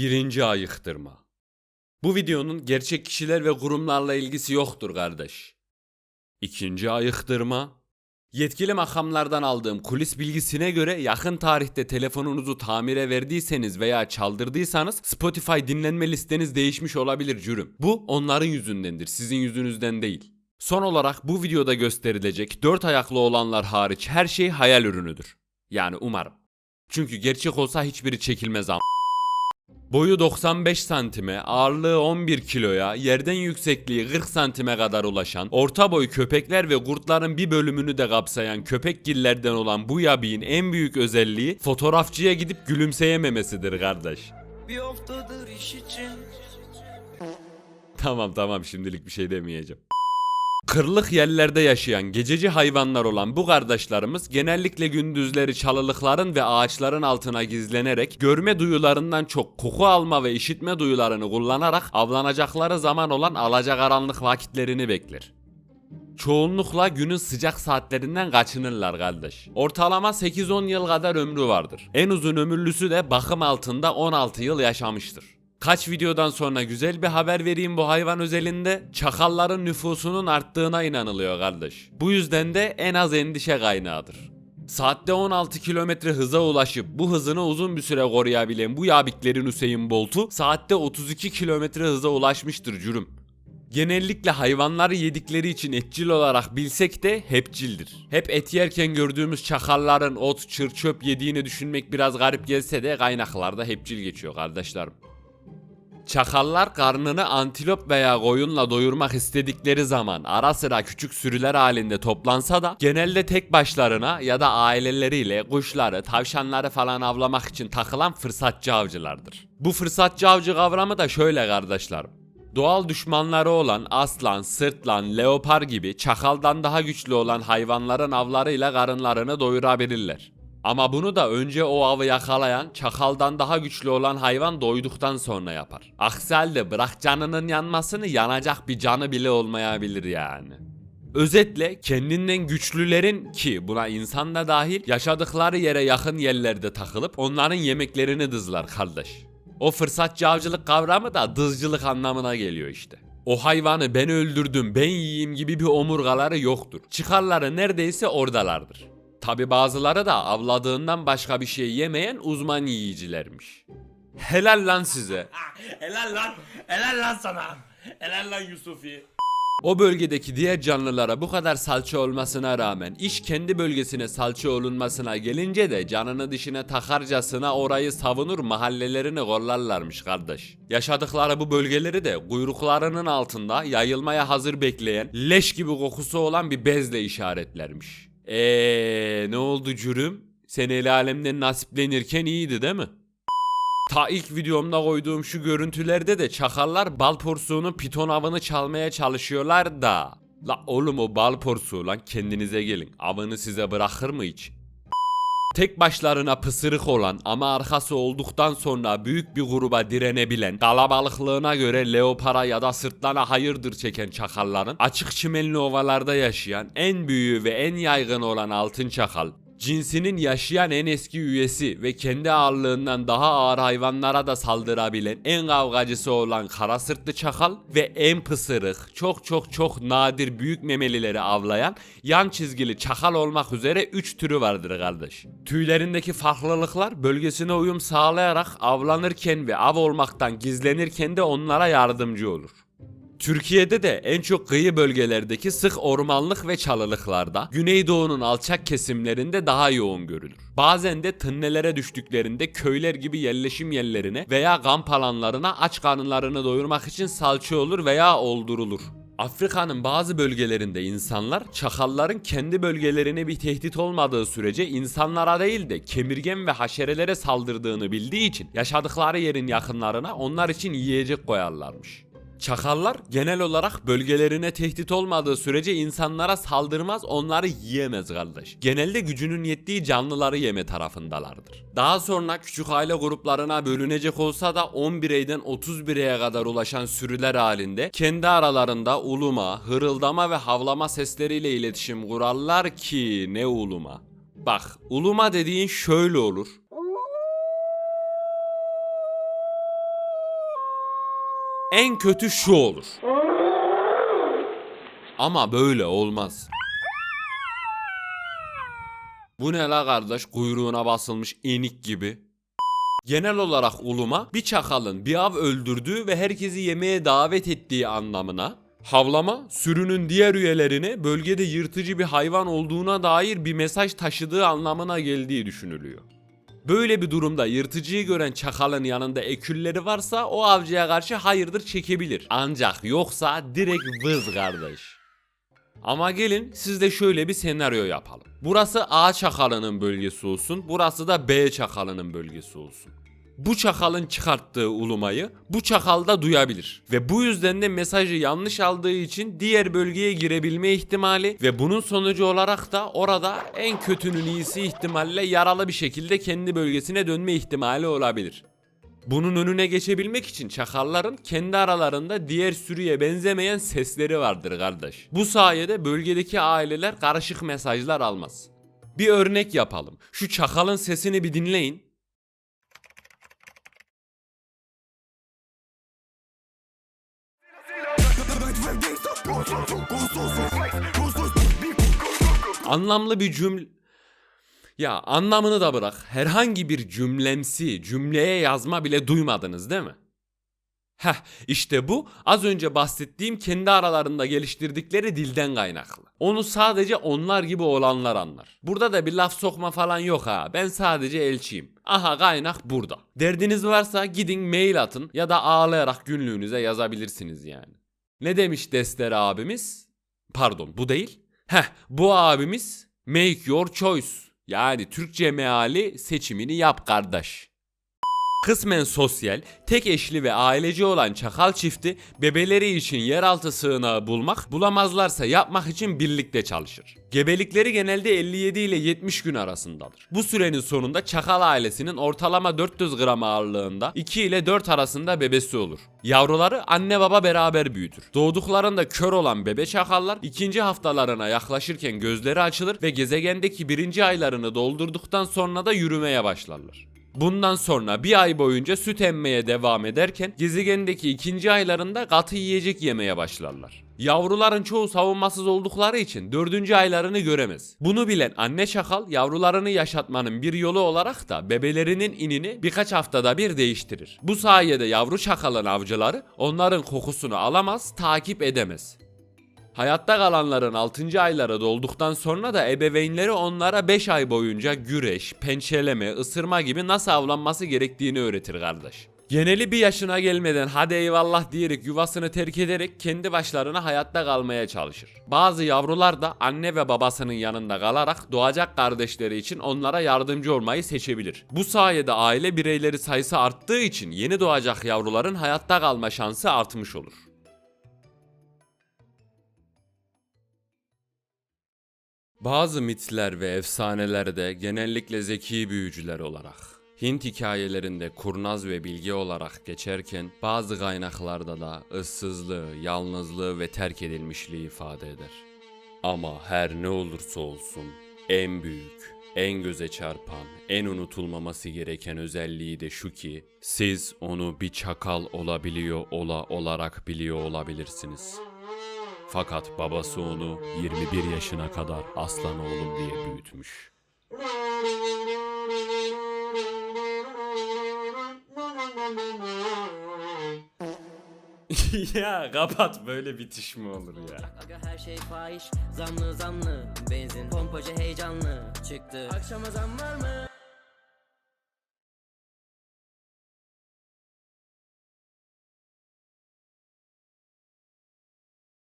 Birinci ayıktırma. Bu videonun gerçek kişiler ve kurumlarla ilgisi yoktur kardeş. İkinci ayıktırma. Yetkili makamlardan aldığım kulis bilgisine göre yakın tarihte telefonunuzu tamire verdiyseniz veya çaldırdıysanız Spotify dinlenme listeniz değişmiş olabilir cürüm. Bu onların yüzündendir, sizin yüzünüzden değil. Son olarak bu videoda gösterilecek dört ayaklı olanlar hariç her şey hayal ürünüdür. Yani umarım. Çünkü gerçek olsa hiçbiri çekilmez am. Boyu 95 santime, ağırlığı 11 kiloya, yerden yüksekliği 40 santime kadar ulaşan, orta boy köpekler ve kurtların bir bölümünü de kapsayan köpekgillerden olan bu yabiğin en büyük özelliği fotoğrafçıya gidip gülümseyememesidir kardeş. Bir haftadır iş için Tamam tamam şimdilik bir şey demeyeceğim. Kırlık yerlerde yaşayan gececi hayvanlar olan bu kardeşlerimiz genellikle gündüzleri çalılıkların ve ağaçların altına gizlenerek görme duyularından çok koku alma ve işitme duyularını kullanarak avlanacakları zaman olan alacakaranlık vakitlerini bekler. Çoğunlukla günün sıcak saatlerinden kaçınırlar kardeş. Ortalama 8-10 yıl kadar ömrü vardır. En uzun ömürlüsü de bakım altında 16 yıl yaşamıştır. Kaç videodan sonra güzel bir haber vereyim bu hayvan özelinde çakalların nüfusunun arttığına inanılıyor kardeş. Bu yüzden de en az endişe kaynağıdır. Saatte 16 kilometre hıza ulaşıp bu hızını uzun bir süre koruyabilen bu yabiklerin Hüseyin Bolt'u saatte 32 kilometre hıza ulaşmıştır cürüm. Genellikle hayvanları yedikleri için etçil olarak bilsek de hepçildir. Hep et yerken gördüğümüz çakalların ot, çır, çöp yediğini düşünmek biraz garip gelse de kaynaklarda hepçil geçiyor kardeşlerim. Çakallar karnını antilop veya koyunla doyurmak istedikleri zaman ara sıra küçük sürüler halinde toplansa da genelde tek başlarına ya da aileleriyle kuşları, tavşanları falan avlamak için takılan fırsatçı avcılardır. Bu fırsatçı avcı kavramı da şöyle kardeşlerim. Doğal düşmanları olan aslan, sırtlan, leopar gibi çakaldan daha güçlü olan hayvanların avlarıyla karınlarını doyurabilirler. Ama bunu da önce o avı yakalayan, çakaldan daha güçlü olan hayvan doyduktan sonra yapar. Aksi halde bırak canının yanmasını yanacak bir canı bile olmayabilir yani. Özetle kendinden güçlülerin ki buna insan da dahil yaşadıkları yere yakın yerlerde takılıp onların yemeklerini dızlar kardeş. O fırsatçı avcılık kavramı da dızcılık anlamına geliyor işte. O hayvanı ben öldürdüm, ben yiyeyim gibi bir omurgaları yoktur. Çıkarları neredeyse oradalardır. Tabi bazıları da avladığından başka bir şey yemeyen uzman yiyicilermiş. Helal lan size. Helal lan. Helal lan sana. Helal lan Yusufi. O bölgedeki diğer canlılara bu kadar salça olmasına rağmen iş kendi bölgesine salça olunmasına gelince de canını dişine takarcasına orayı savunur mahallelerini kollarlarmış kardeş. Yaşadıkları bu bölgeleri de kuyruklarının altında yayılmaya hazır bekleyen leş gibi kokusu olan bir bezle işaretlermiş. Eee ne oldu cürüm? Sen el alemden nasiplenirken iyiydi değil mi? Ta ilk videomda koyduğum şu görüntülerde de çakallar bal porsuğunun piton avını çalmaya çalışıyorlar da. La oğlum o bal porsuğu lan kendinize gelin. Avını size bırakır mı hiç? Tek başlarına pısırık olan ama arkası olduktan sonra büyük bir gruba direnebilen, kalabalıklığına göre leopara ya da sırtlana hayırdır çeken çakalların açık çimenli ovalarda yaşayan en büyüğü ve en yaygın olan altın çakal, cinsinin yaşayan en eski üyesi ve kendi ağırlığından daha ağır hayvanlara da saldırabilen en kavgacısı olan kara sırtlı çakal ve en pısırık, çok çok çok nadir büyük memelileri avlayan yan çizgili çakal olmak üzere 3 türü vardır kardeş. Tüylerindeki farklılıklar bölgesine uyum sağlayarak avlanırken ve av olmaktan gizlenirken de onlara yardımcı olur. Türkiye'de de en çok kıyı bölgelerdeki sık ormanlık ve çalılıklarda, Güneydoğu'nun alçak kesimlerinde daha yoğun görülür. Bazen de tınnelere düştüklerinde köyler gibi yerleşim yerlerine veya kamp alanlarına aç karınlarını doyurmak için salça olur veya oldurulur. Afrika'nın bazı bölgelerinde insanlar çakalların kendi bölgelerine bir tehdit olmadığı sürece insanlara değil de kemirgen ve haşerelere saldırdığını bildiği için yaşadıkları yerin yakınlarına onlar için yiyecek koyarlarmış. Çakallar genel olarak bölgelerine tehdit olmadığı sürece insanlara saldırmaz onları yiyemez kardeş. Genelde gücünün yettiği canlıları yeme tarafındalardır. Daha sonra küçük aile gruplarına bölünecek olsa da 10 bireyden 30 bireye kadar ulaşan sürüler halinde kendi aralarında uluma, hırıldama ve havlama sesleriyle iletişim kurarlar ki ne uluma. Bak uluma dediğin şöyle olur. En kötü şu olur. Ama böyle olmaz. Bu ne la kardeş kuyruğuna basılmış enik gibi. Genel olarak uluma bir çakalın bir av öldürdüğü ve herkesi yemeğe davet ettiği anlamına, havlama sürünün diğer üyelerine bölgede yırtıcı bir hayvan olduğuna dair bir mesaj taşıdığı anlamına geldiği düşünülüyor. Böyle bir durumda yırtıcıyı gören çakalın yanında ekülleri varsa o avcıya karşı hayırdır çekebilir. Ancak yoksa direkt vız kardeş. Ama gelin siz de şöyle bir senaryo yapalım. Burası A çakalının bölgesi olsun, burası da B çakalının bölgesi olsun. Bu çakalın çıkarttığı ulumayı bu çakal da duyabilir. Ve bu yüzden de mesajı yanlış aldığı için diğer bölgeye girebilme ihtimali ve bunun sonucu olarak da orada en kötünün iyisi ihtimalle yaralı bir şekilde kendi bölgesine dönme ihtimali olabilir. Bunun önüne geçebilmek için çakalların kendi aralarında diğer sürüye benzemeyen sesleri vardır kardeş. Bu sayede bölgedeki aileler karışık mesajlar almaz. Bir örnek yapalım. Şu çakalın sesini bir dinleyin. Anlamlı bir cümle... Ya anlamını da bırak. Herhangi bir cümlemsi, cümleye yazma bile duymadınız değil mi? Heh işte bu az önce bahsettiğim kendi aralarında geliştirdikleri dilden kaynaklı. Onu sadece onlar gibi olanlar anlar. Burada da bir laf sokma falan yok ha. Ben sadece elçiyim. Aha kaynak burada. Derdiniz varsa gidin mail atın ya da ağlayarak günlüğünüze yazabilirsiniz yani. Ne demiş Dester abimiz? Pardon bu değil. Heh bu abimiz make your choice. Yani Türkçe meali seçimini yap kardeş. Kısmen sosyal, tek eşli ve aileci olan çakal çifti bebeleri için yeraltı sığınağı bulmak, bulamazlarsa yapmak için birlikte çalışır. Gebelikleri genelde 57 ile 70 gün arasındadır. Bu sürenin sonunda çakal ailesinin ortalama 400 gram ağırlığında 2 ile 4 arasında bebesi olur. Yavruları anne baba beraber büyütür. Doğduklarında kör olan bebe çakallar ikinci haftalarına yaklaşırken gözleri açılır ve gezegendeki birinci aylarını doldurduktan sonra da yürümeye başlarlar. Bundan sonra bir ay boyunca süt emmeye devam ederken gezegendeki ikinci aylarında katı yiyecek yemeye başlarlar. Yavruların çoğu savunmasız oldukları için dördüncü aylarını göremez. Bunu bilen anne çakal yavrularını yaşatmanın bir yolu olarak da bebelerinin inini birkaç haftada bir değiştirir. Bu sayede yavru çakalın avcıları onların kokusunu alamaz, takip edemez. Hayatta kalanların 6. ayları dolduktan sonra da ebeveynleri onlara 5 ay boyunca güreş, pençeleme, ısırma gibi nasıl avlanması gerektiğini öğretir kardeş. Geneli bir yaşına gelmeden hadi eyvallah diyerek yuvasını terk ederek kendi başlarına hayatta kalmaya çalışır. Bazı yavrular da anne ve babasının yanında kalarak doğacak kardeşleri için onlara yardımcı olmayı seçebilir. Bu sayede aile bireyleri sayısı arttığı için yeni doğacak yavruların hayatta kalma şansı artmış olur. Bazı mitler ve efsanelerde genellikle zeki büyücüler olarak, Hint hikayelerinde kurnaz ve bilge olarak geçerken bazı kaynaklarda da ıssızlığı, yalnızlığı ve terk edilmişliği ifade eder. Ama her ne olursa olsun en büyük, en göze çarpan, en unutulmaması gereken özelliği de şu ki siz onu bir çakal olabiliyor ola olarak biliyor olabilirsiniz. Fakat babası onu 21 yaşına kadar aslan oğlum diye büyütmüş. ya kapat böyle bitiş mi olur ya? Aga her şey fahiş Zamlı zamlı Benzin pompacı heyecanlı Çıktı Akşama zam var mı?